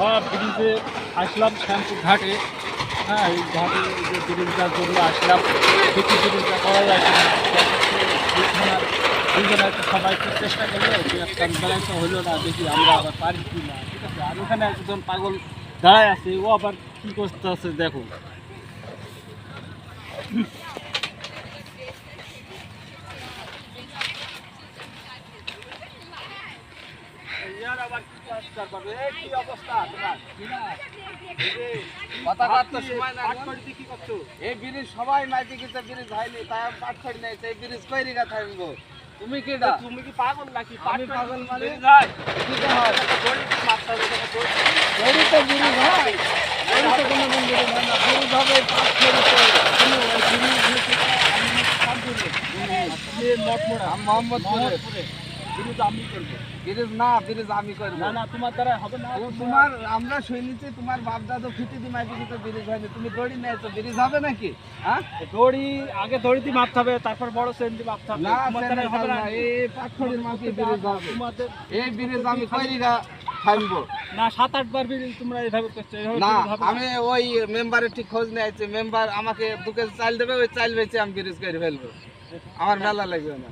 সব ব্রিজে আসলাম শ্যামপুর ঘাটে। হ্যাঁ এই ঘাটে যে ব্রিজটার জন্য আসলাম কিছু ব্রিজটা করা যায় কিনা। দুইজনের দুইজনে একটা সবাই চেষ্টা করল একটা তো হলো না, দেখি আমরা আবার পারি কি না ঠিক আছে, আর ওখানে একজন পাগল দাঁড়ায় আছে, ও আবার কি করতে আছে দেখো। কাজ করবে। এই কি অবস্থা তোমার? কথা কাটতে সময় না পাট করিতে কি করছ? এই ব্রিজ সবাই মাইতে গেছে ব্রিজ হয়নি তাই আমি পাট ছড়ি নাই সেই ব্রিজ কই রিগা থাকব তুমি কি তো তুমি কি পাগল নাকি? আমি পাগল মানে? যাই কি হয়? দড়ি মারতে হবে তোকে দড়ি। দড়ি তো ব্রিজ হয়। দড়ি তো কোনো দিন না। ব্রিজ হবে পাট ছড়ি আপনি মঠমোড়া আমি মোহাম্মদপুরে। মোহাম্মদপুরে। আমি করব। ব্রিজ না ব্রিজ আমি করব। না না তোমার দ্বারা হবে না। তোমার আমরা শুনেছি তোমার বাপ দাদু ফিটি দি মাইতে গেছে ব্রিজ হয়নি। তুমি দড়ি নেছো ব্রিজ হবে নাকি? হ্যাঁ? দড়ি আগে দড়ি দিয়ে মারতে হবে তারপর বড় সেন দিয়ে মারতে হবে। না তোমার দ্বারা হবে না। এই পাট ছড়ির ব্রিজ হবে। তোমাদের এই ব্রিজ আমি কই রিগা থাকব না সাত আট বার বেরিয়ে তোমরা এইভাবে করছ না আমি ওই মেম্বারের ঠিক খোঁজ নিয়ে আছি মেম্বার আমাকে দু কেজি চাল দেবে ওই চাল বেচে আমি ব্রিজ করে ফেলব। আমার মেলা লাগবে না।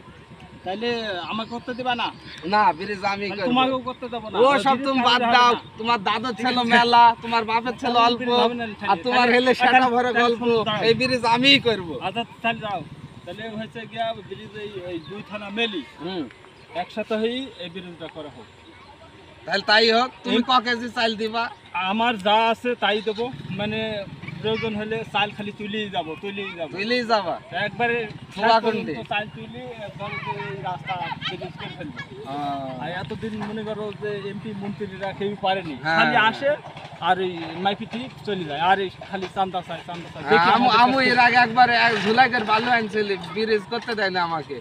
তাইলে আমাকে করতে দিবা না? না ব্রিজ আমি তোমাকেও করতে দেবো না। ও সব তুমি বাদ দাও। তোমার দাদার ছিল মেলা তোমার বাপের ছিল অল্প। আর তোমার হেলে সেটা ভরে গল্প। এই ব্রিজ আমিই করব। আচ্ছা তাহলে যাও। তাহলে হয়েছে গিয়া ব্রিজ এই দুই থানা মেলি। হুম। একসাথে হয়েই এই ব্রিজটা করা হোক। তাহলে তাই হোক তুমি ক কেজি চাল দিবা? আমার যা আছে তাই দেবো। মানে প্রয়োজন হলে চাল খালি তুলেই যাব তুলেই যাব। তুইলেই যাবা? একবারে ছোলা শেষ চাল তুলি রাস্তা ব্রিজ করে ফেলব। আর এতদিন মনে করো যে এমপি মন্ত্রীরা কেউ পারেনি। হ্যাঁ। খালি আসে আর এই মাইপিটি চলে যায় আর এই খালি চান্দা চাই চান্দা চায়। দেখি আমু এর আগে একবার এক ঝুলাইকের বালু আনছিলি ব্রিজ করতে দেয় না আমাকে।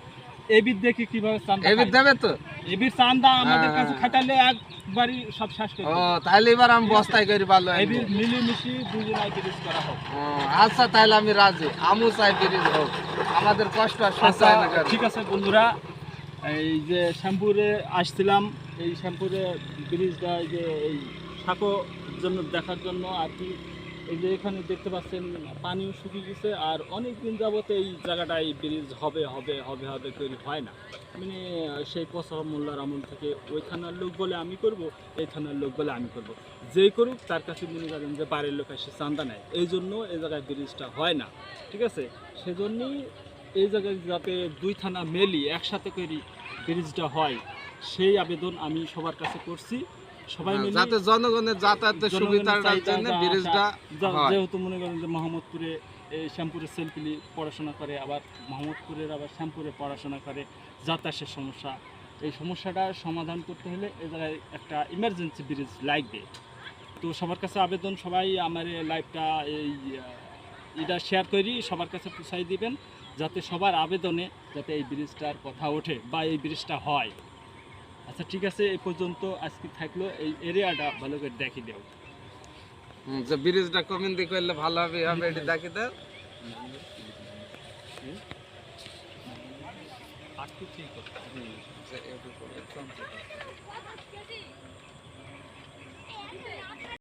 এবির দেখি কীভাবে চান্দা এবির। দেবে তো? এবির চান্দা আমাদের হ্যাঁ। কাছে খাটালে একবারই সব শেষ করে ও তাহলে এবার আমি বস্তায় করে আনব এবির মিলিমিশি দুজনাই ব্রিজ করা হোক। আচ্ছা তাহলে আমি রাজি। আমু চাই ব্রিজ হোক। আমাদের কষ্ট আর সহ্য আচ্ছা হয় না ঠিক আছে বন্ধুরা এই যে শ্যামপুরে আসছিলাম এই শ্যামপুরে ব্রিজটা এই যে এই সাঁকো জন্য দেখার জন্য আর কি এই যে এখানে দেখতে পাচ্ছেন, পানিও শুকিয়ে গেছে আর অনেক দিন যাবত এই জায়গাটায় ব্রিজ হবে হবে হবে হবে তৈরি হয় না। মানে সেই পচা মোল্লার আমল থেকে ওই থানার লোক বলে আমি করব, এই থানার লোক বলে আমি করব। যেই করুক, তার কাছে মনে করেন যে বাড়ির লোক এসে চান্দা নেয়। এই জন্য এই জায়গায় ব্রিজটা হয় না, ঠিক আছে? সেজন্যই এই জায়গায় যাতে দুই থানা মেলি একসাথে করি ব্রিজটা হয়, সেই আবেদন আমি সবার কাছে করছি। যাতে জনগণের যাতায়াতের সুবিধার জন্য ব্রিজটা হয়। যেহেতু মনে করেন যে মোহাম্মদপুরে এই শ্যামপুরের সেলফিলি পড়াশোনা করে আবার মোহাম্মদপুরের আবার শ্যামপুরে পড়াশোনা করে যাতায়াতের সমস্যা। এই সমস্যাটা সমাধান করতে হলে এই জায়গায় একটা ইমার্জেন্সি ব্রিজ লাগবে। তো সবার কাছে আবেদন সবাই আমার এই লাইভটা এই এটা শেয়ার করি সবার কাছে পৌঁছাই দিবেন যাতে সবার আবেদনে যাতে এই ব্রিজটার কথা ওঠে বা এই ব্রিজটা হয়। আচ্ছা ঠিক আছে এই পর্যন্ত আজকে থাকল। এই এরিয়াটা ভালো করে দেখি দেও। হুম, যে ব্রিজটা কমিন দিয়ে করলে ভালো হবে হবে এটি দেখি দাও। আর কি ঠিক